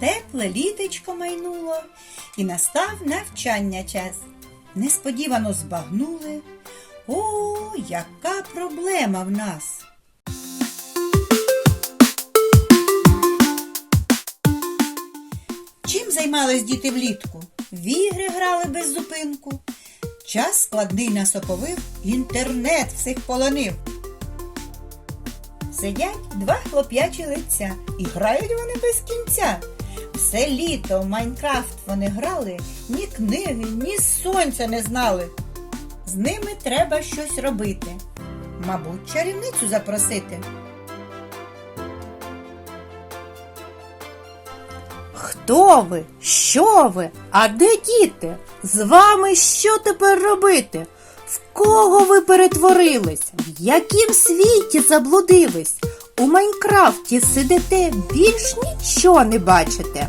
Тепле літечко майнуло, і настав навчання час. Несподівано збагнули. О, яка проблема в нас! Чим займались діти влітку? В ігри грали без зупинку. Час складний нас оповив, інтернет всіх полонив. Сидять два хлоп'ячі лиця і грають вони без кінця. Все літо в Майнкрафт вони грали, ні книги, ні сонця не знали. З ними треба щось робити. Мабуть, чарівницю запросити. Хто ви? Що ви? А де діти? З вами що тепер робити? В кого ви перетворились? В яким світі заблудились? У Майнкрафті сидите, більш нічого не бачите.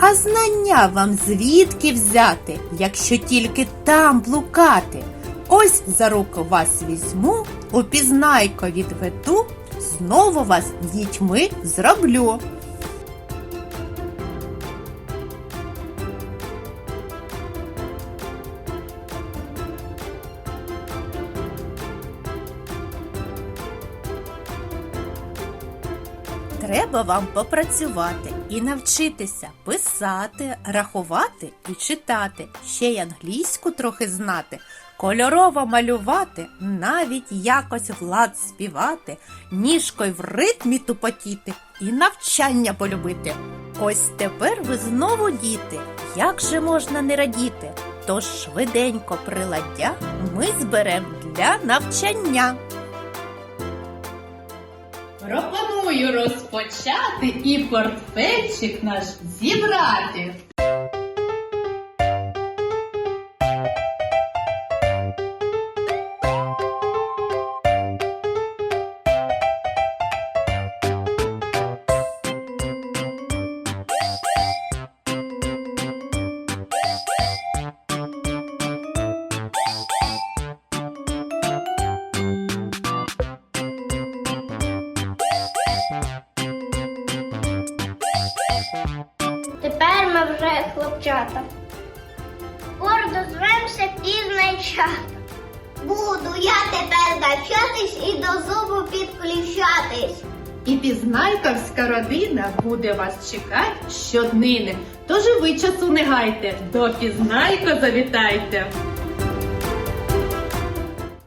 А знання вам звідки взяти, якщо тільки там блукати? Ось за руку вас візьму, упізнайко пізнайко відведу, знову вас дітьми зроблю. Треба вам попрацювати і навчитися писати, рахувати і читати, ще й англійську трохи знати, кольорово малювати, навіть якось влад співати, ніжкою в ритмі тупотіти і навчання полюбити. Ось тепер ви знову діти, як же можна не радіти? Тож швиденько приладдя ми зберем для навчання. Пропоную розпочати і портфельчик наш зібрати. Тепер ми вже хлопчата. Гордо звемося пізнайчата. Буду я тепер навчатись і до зубу підключатись. І пізнайковська родина буде вас чекати щоднини. Тож ви часу не гайте, до пізнайко завітайте.